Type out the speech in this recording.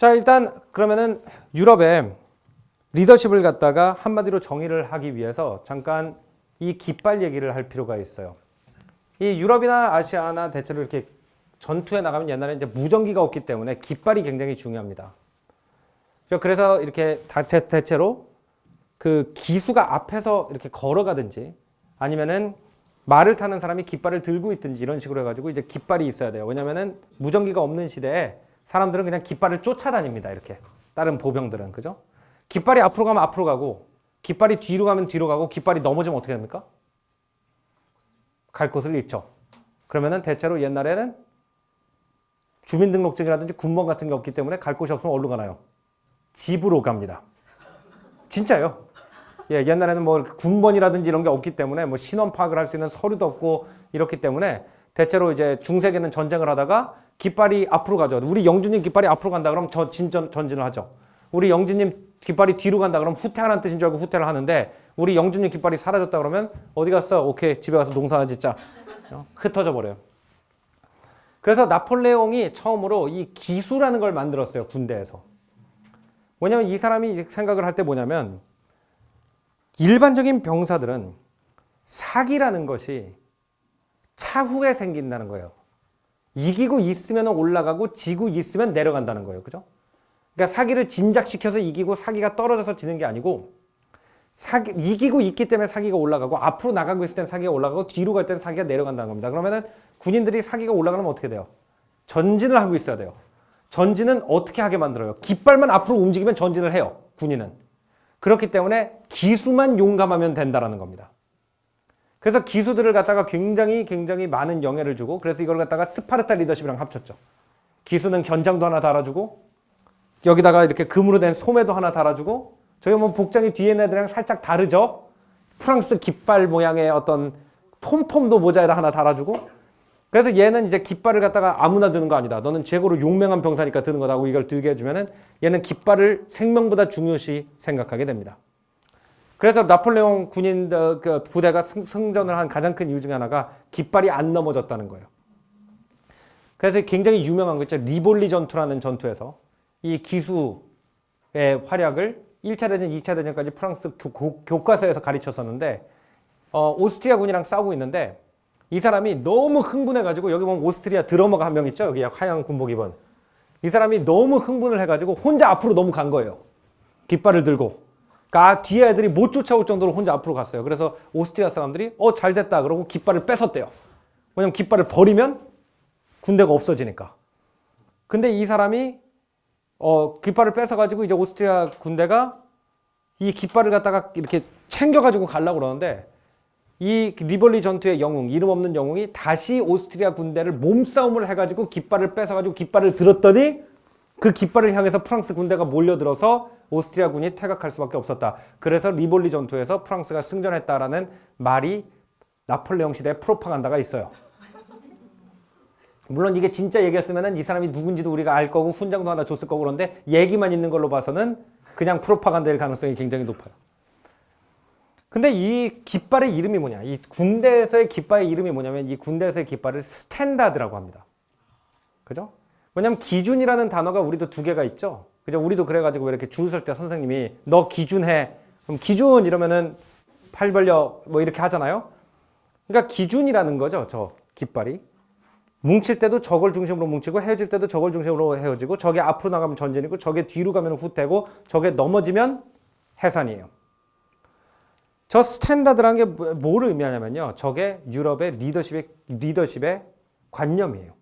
자, 일단 그러면은 유럽의 리더십을 갖다가 한마디로 정의를 하기 위해서 잠깐 이 깃발 얘기를 할 필요가 있어요. 이 유럽이나 아시아나 대체로 이렇게 전투에 나가면 옛날에 이제 무전기가 없기 때문에 깃발이 굉장히 중요합니다. 그래서 이렇게 대체로 그 기수가 앞에서 이렇게 걸어가든지 아니면은 말을 타는 사람이 깃발을 들고 있든지 이런 식으로 해가지고 이제 깃발이 있어야 돼요. 왜냐면은 무전기가 없는 시대에 사람들은 그냥 깃발을 쫓아다닙니다. 이렇게 다른 보병들은 그죠? 깃발이 앞으로 가면 앞으로 가고 깃발이 뒤로 가면 뒤로 가고 깃발이 넘어지면 어떻게 됩니까? 갈 곳을 잃죠. 그러면은 대체로 옛날에는 주민등록증이라든지 군번 같은 게 없기 때문에 갈 곳이 없으면 어디로 가나요? 집으로 갑니다. 진짜요. 예, 옛날에는 뭐 군번이라든지 이런 게 없기 때문에 뭐 신원 파악을 할 수 있는 서류도 없고 이렇기 때문에 대체로 이제 중세기는 전쟁을 하다가 깃발이 앞으로 가죠. 우리 영주님 깃발이 앞으로 간다 그러면 저 진전 전진을 하죠. 우리 영주님 깃발이 뒤로 간다 그러면 후퇴하라는 뜻인 줄 알고 후퇴를 하는데 우리 영주님 깃발이 사라졌다 그러면 어디 갔어? 오케이 집에 가서 농사나 짓자. 어? 흩어져 버려요. 그래서 나폴레옹이 처음으로 이 기수라는 걸 만들었어요 군대에서. 왜냐면 이 사람이 생각을 할 때 뭐냐면 일반적인 병사들은 사기라는 것이 차후에 생긴다는 거예요. 이기고 있으면 올라가고 지고 있으면 내려간다는 거예요. 그죠? 그러니까 사기를 진작시켜서 이기고 사기가 떨어져서 지는 게 아니고 사기, 이기고 있기 때문에 사기가 올라가고 앞으로 나가고 있을 땐 사기가 올라가고 뒤로 갈 때는 사기가 내려간다는 겁니다. 그러면은 군인들이 사기가 올라가면 어떻게 돼요? 전진을 하고 있어야 돼요. 전진은 어떻게 하게 만들어요? 깃발만 앞으로 움직이면 전진을 해요. 군인은. 그렇기 때문에 기수만 용감하면 된다라는 겁니다. 그래서 기수들을 갖다가 굉장히 굉장히 많은 영예를 주고 그래서 이걸 갖다가 스파르타 리더십이랑 합쳤죠. 기수는 견장도 하나 달아주고 여기다가 이렇게 금으로 된 소매도 하나 달아주고 저기 뭐 복장이 뒤에 애들이랑 살짝 다르죠. 프랑스 깃발 모양의 어떤 폼폼도 모자에다 하나 달아주고 그래서 얘는 이제 깃발을 갖다가 아무나 드는 거 아니다. 너는 최고로 용맹한 병사니까 드는 거다고 이걸 들게 해주면은 얘는 깃발을 생명보다 중요시 생각하게 됩니다. 그래서 나폴레옹 군인 그 부대가 승, 승전을 한 가장 큰 이유 중에 하나가 깃발이 안 넘어졌다는 거예요. 그래서 굉장히 유명한 거 있죠. 리볼리 전투라는 전투에서 이 기수의 활약을 1차 대전, 2차 대전까지 프랑스 교, 교과서에서 가르쳤었는데 어, 오스트리아 군이랑 싸우고 있는데 이 사람이 너무 흥분해가지고 여기 보면 오스트리아 드러머가 한 명 있죠. 여기 하얀 군복 입은 이 사람이 너무 흥분을 해가지고 혼자 앞으로 너무 간 거예요. 깃발을 들고. 그러니까 뒤에 애들이 못 쫓아올 정도로 혼자 앞으로 갔어요. 그래서 오스트리아 사람들이 어 잘 됐다 그러고 깃발을 뺏었대요. 왜냐면 깃발을 버리면 군대가 없어지니까. 근데 이 사람이 어 깃발을 뺏어 가지고 이제 오스트리아 군대가 이 깃발을 갖다가 이렇게 챙겨 가지고 가려고 그러는데 이 리벌리 전투의 영웅, 이름 없는 영웅이 다시 오스트리아 군대를 몸싸움을 해 가지고 깃발을 뺏어 가지고 깃발을 들었더니 그 깃발을 향해서 프랑스 군대가 몰려들어서 오스트리아 군이 퇴각할 수밖에 없었다. 그래서 리볼리 전투에서 프랑스가 승전했다라는 말이 나폴레옹 시대의 프로파간다가 있어요. 물론 이게 진짜 얘기였으면 이 사람이 누군지도 우리가 알 거고 훈장도 하나 줬을 거고 그런데 얘기만 있는 걸로 봐서는 그냥 프로파간다일 가능성이 굉장히 높아요. 근데 이 깃발의 이름이 뭐냐? 이 군대에서의 깃발의 이름이 뭐냐면 이 군대에서의 깃발을 스탠다드라고 합니다. 그죠? 왜냐면 기준이라는 단어가 우리도 두 개가 있죠. 그죠? 우리도 그래가지고 왜 이렇게 줄 설 때 선생님이 너 기준해. 그럼 기준 이러면은 팔 벌려 뭐 이렇게 하잖아요. 그러니까 기준이라는 거죠. 저 깃발이. 뭉칠 때도 저걸 중심으로 뭉치고 헤어질 때도 저걸 중심으로 헤어지고 저게 앞으로 나가면 전진이고 저게 뒤로 가면 후퇴고 저게 넘어지면 해산이에요. 저 스탠다드라는 게 뭐- 뭐를 의미하냐면요. 저게 유럽의 리더십의 리더십의 관념이에요.